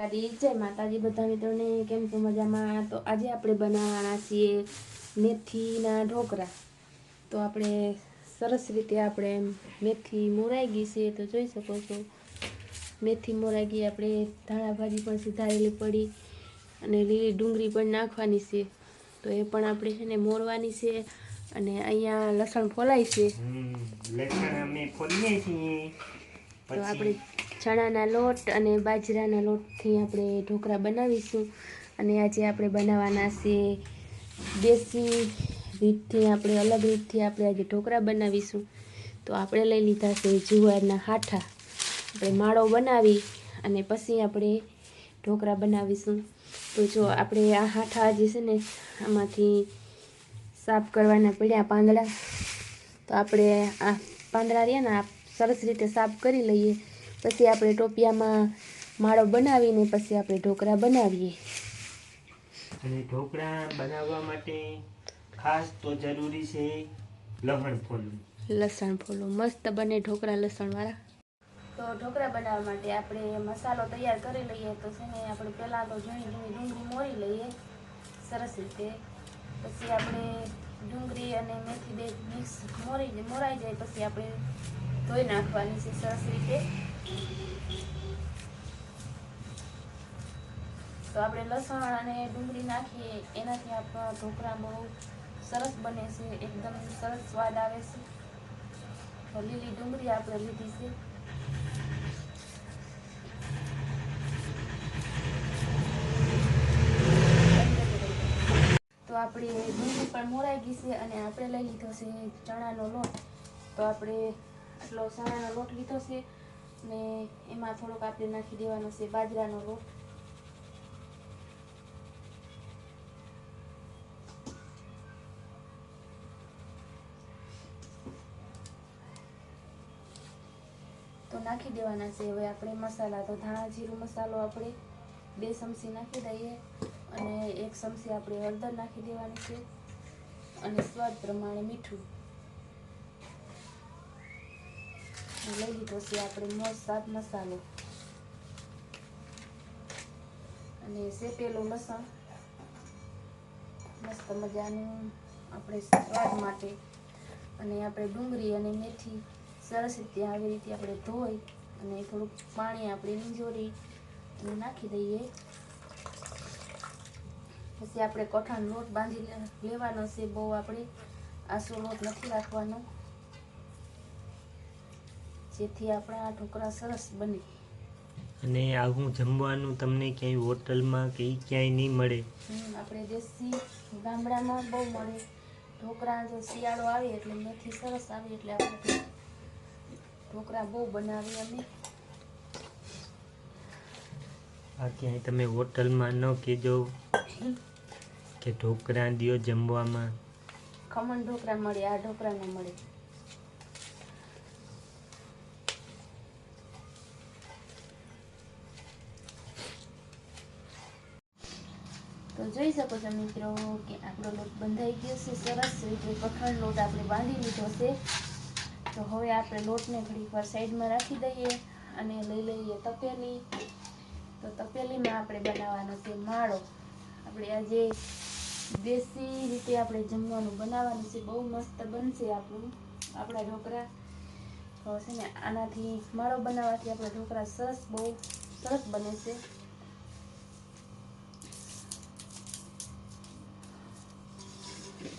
દ્વારકાધીશ જય. માતાજી બધા મિત્રોને કેમ છો મજામાં? તો આજે આપણે બનાવવાના છીએ મેથીના ઢોકળા તો આપણે સરસ રીતે આપણે મેથી મોરાઈ ગઈ છે, તો જોઈ શકો છો. મેથી મોરાઈ ગઈ, આપણે ધાણા ભાજી પણ સુધારેલી પડી અને લીલી ડુંગળી પણ નાખવાની છે. તો એ પણ આપણે છે ને મોરવાની છે અને અહીંયા લસણ ફોલાય છે. તો આપણે ચણાના લોટ અને બાજરાના લોટથી આપણે ઢોકળા બનાવીશું. અને આજે આપણે બનાવવાના છે દેશી રીતથી આપણે અલગ રીતથી આપણે આજે ઢોકળા બનાવીશું. તો આપણે લઈ લીધા છે જુવારના હાઠા. આપણે માળો બનાવી અને પછી આપણે ઢોકળા બનાવીશું. તો જો આપણે આ હાઠા જે છે ને આમાંથી સાફ કરવાના પડ્યા પાંદડા તો આપણે આ પાંદડા રહ્યા ને આ સરસ રીતે સાફ કરી લઈએ. પછી આપણે ટોપિયામાં માળો બનાવીને પછી આપણે ઢોકળા બનાવીએ. અને ઢોકળા બનાવવા માટે ખાસ તો જરૂરી છે લસણ ફોલું લસણ ફોલો મસ્ત બને ઢોકળા લસણવાળા. તો ઢોકળા બનાવવા માટે આપણે મસાલો તૈયાર કરી લઈએ તો છે ને આપણે પહેલાં તો ઝીણી ઝીણી ડુંગળી મોરી લઈએ. સરસ રીતે. પછી આપણે ડુંગળી અને મેથી બે મિક્સ મોરી મોરાઈ જાય પછી આપણે ધોઈ નાખવાની છે સરસ રીતે? તો આપણે લસણ અને ડુંગળી નાખીએ, એનાથી આપણા ઢોકળા બહુ સરસ બને છે, એકદમ સરસ સ્વાદ આવે છે. તો લીલી ડુંગળી આપણે લીધી છે. તો આપણી ડુંગળી પણ મોરાઈ ગઈ છે અને આપણે લઈ લીધો છે ચણાનો લોટ. તો આપણે આટલો ચણાનો લોટ લીધો છે ને એમાં થોડોક આપણે નાખી દેવાનો છે બાજરાનો લોટ તો નાખી દેવાના છે હવે આપણે મસાલા તો ધાણા જીરું મસાલો આપણે બે ચમચી નાખી દઈએ અને એક ચમચી આપણે હળદર નાખી દેવાની છે અને સ્વાદ પ્રમાણે મીઠું અને લઈ લીધો છે આપણે મોજ સાત મસાલો. અને શેકેલું લસણ. મસ્ત મજાનું આપણે સ્વાદ માટે. અને આપણે ડુંગળી અને મેથી સરસ રીતે આવી રીતે આપણે ધોઈ અને થોડુંક પાણી આપણે નીંજોરી નાખી દઈએ. પછી આપણે કઠણ લોટ બાંધી લેવાનો છે. બહુ આપણે આસો લોટ નથી રાખવાનો. જેથી આપણા આ ઢોકળા સરસ બને. અને આવું જમવાનું તમને ક્યાંય હોટલમાં કે ક્યાંય નહીં મળે. આપણે દેશી ગામડામાં બહુ મળે. ઢોકળા જો શિયાળો આવે એટલે મેથી સરસ આવે એટલે આપણે ઢોકળા બહુ બનાવીએ અમે. આ ક્યાંય તમે હોટલમાં ન કહેજો કે ઢોકળા દિયો જમવામાં. ખમણ ઢોકળા મળે આ ઢોકળા ન મળે. તો જોઈ શકો છો મિત્રો કે આપણો લોટ બંધાઈ ગયો છે, સરસ રીતે કઠણ લોટ આપણે બાંધી લીધો છે. તો હવે આપણે લોટને ઘડીક વાર સાઈડમાં રાખી દઈએ અને લઈ લઈએ તપેલી. તો તપેલીમાં આપણે બનાવવાનો છે માળો. આપણે આજે દેશી રીતે આપણે જમવાનું બનાવવાનું છે, બહુ મસ્ત બનશે આપણું, આપણા ઢોકળા તો છે ને આનાથી માળો બનાવવાથી આપણા ઢોકળા સરસ બહુ સરસ બને છે.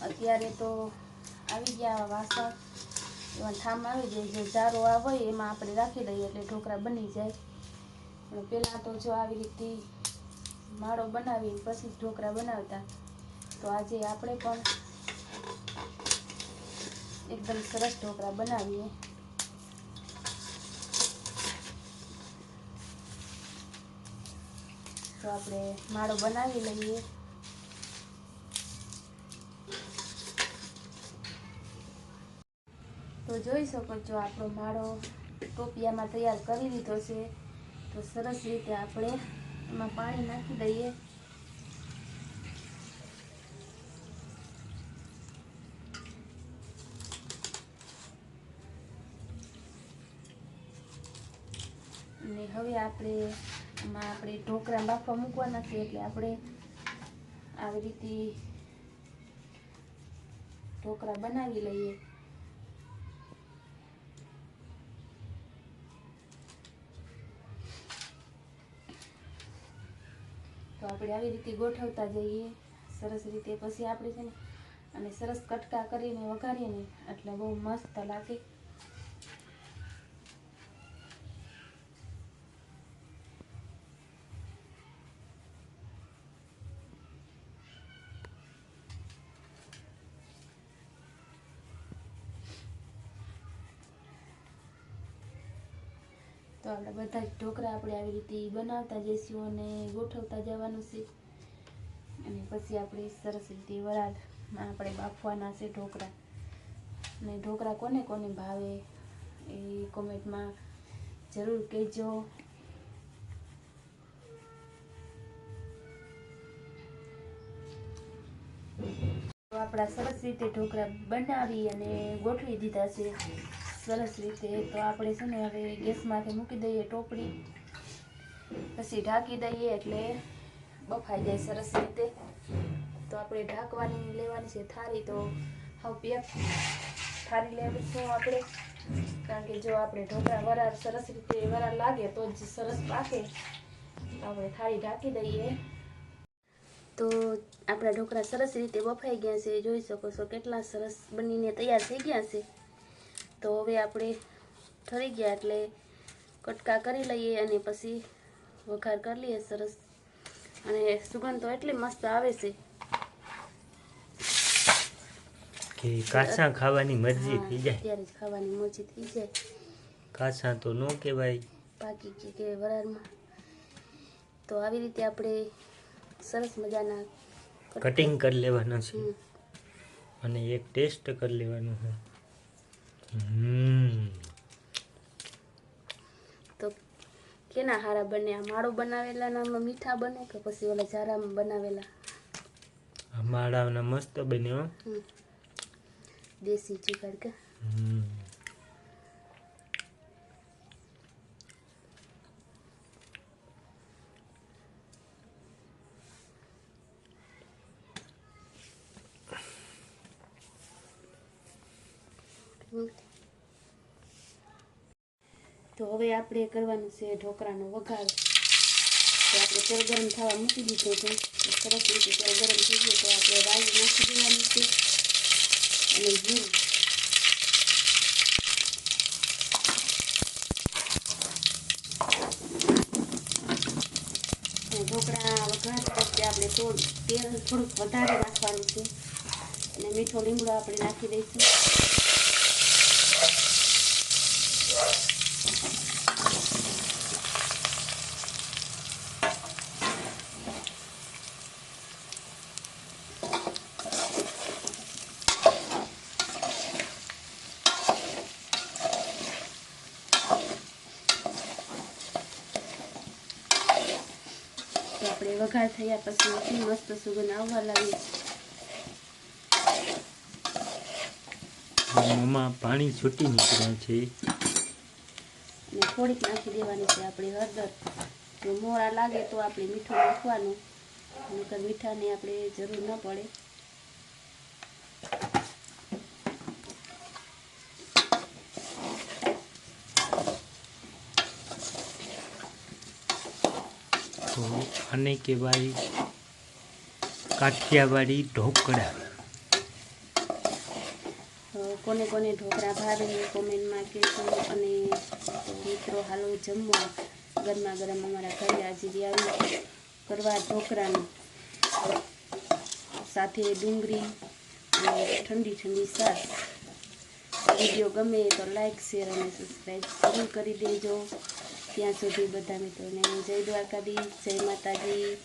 અત્યારે તો આવી ગયા વાસણ. એમાં થામ આવી જાય, જે જારો આ હોય એમાં આપણે રાખી દઈએ એટલે ઢોકળા બની જાય. પણ પહેલાં તો જો આવી રીતે માળો બનાવી પછી ઢોકળા બનાવતા. તો આજે આપણે પણ એકદમ સરસ ઢોકળા બનાવીએ. તો આપણે માળો બનાવી લઈએ. તો જોઈ શકો છો, આપણો માળો ટોપિયામાં તૈયાર કરી લીધો છે. તો સરસ રીતે આપણે એમાં પાણી નાખી દઈએ. અને હવે આપણે એમાં આપણે ઢોકળા બાફવા મૂકવાના છે, એટલે આપણે આવી રીતે ઢોકળા બનાવી લઈએ તો આપણે આવી રીતે ગોઠવતા જઈએ. સરસ રીતે પછી આપણે છે ને, અને સરસ કટકા કરીને વઘારીએ ને, એટલે બહુ મસ્ત લાગે. તો આપણે બધા જ ઢોકળા આપણે આવી રીતે બનાવતા જઈશું અને ગોઠવતા જવાનું છે. અને પછી આપણે સરસ રીતે વરાળમાં આપણે બાફવાના છે ઢોકળા. અને ઢોકળા કોને કોને ભાવે એ કોમેન્ટમાં જરૂર કહેજો. આપણા સરસ રીતે ઢોકળા બનાવી અને ગોઠવી દીધા છે. સરસ રીતે તો આપણે છે ને હવે ગેસમાંથી મૂકી દઈએ ટોપડી પછી ઢાંકી દઈએ એટલે બફાઈ જાય સરસ રીતે. તો આપણે ઢાંકવાની લેવાની છે થાળી તો હવે પેક થાળી લેવીશું આપણે. કારણ કે જો આપણે ઢોકળા વરાળ સરસ રીતે વરાળ લાગે તો જ સરસ પાકે. તો આપણે થાળી ઢાંકી દઈએ. તો આપણા ઢોકળા સરસ રીતે બફાઈ ગયા છે. જોઈ શકો છો કેટલા સરસ બનીને તૈયાર થઈ ગયા છે. તો હવે આપણે ઠરી ગયા એટલે કટકા કરી લઈએ અને પછી વઘાર કરી લઈએ સરસ. અને સુગંધ તો એટલી મસ્ત આવે છે. કે કાચા ખાવાની મરજી થઈ જાય. ત્યારે જ ખાવાની મરજી થઈ જાય. કાચા તો ન કહેવાય. પાકી કે કે વરાળમાં. તો આવી રીતે આપણે સરસ મજાના કટિંગ કરી લેવાના છે. અને એક ટેસ્ટ કરી લેવાનું છે. તો કેના હારા બને? આ માળો બનાવેલા નામાં મીઠા બને કે પછી ઓલા જારામાં બનાવેલા? માળાના મસ્ત બન્યો. દેશી જુગાડ કે? હમ. તો હવે આપણે કરવાનું છે ઢોકળાનો વઘાર. તો આપણે તેલ ગરમ થવા મૂકી દીધું છે. સરસ રીતે તેલ ગરમ થઈ ગયું તો આપણે રાઈ નાખી દેવાની છે. અને જીરું. ઢોકળા વઘાર પછી આપણે તેલ થોડુંક વધારે નાખવાનું છે. અને મીઠો લીમડો આપણે નાખી દઈશું. તો વઘાર થયા પછી મસ્ત સુગંધ આવવા લાગી. મોંમાં પાણી છૂટી નીકળ્યું છે. અને થોડીક નાખી દેવાની છે આપણે હળદર. જો મોળા લાગે તો આપણે મીઠું નાખવાનું. નકર મીઠાની આપણે જરૂર ન પડે. તો આને કહેવાય કાઠિયાવાડી ઢોકળા. કોને કોને ઢોકળા ભાવે એ કોમેન્ટમાં કહેશો અને મિત્રો હાલો જમવા. ગરમા ગરમ અમારા ઘરે હાજરી આવી કરવા ઢોકળાની. સાથે ડુંગળી અને ઠંડી ઠંડી સાસ વીડિયો ગમે તો લાઈક, શેર અને સબસ્ક્રાઈબ જરૂર કરી દેજો. ત્યાં સુધી બધા મિત્રોને જય દ્વારકાધીશ જય માતાજી.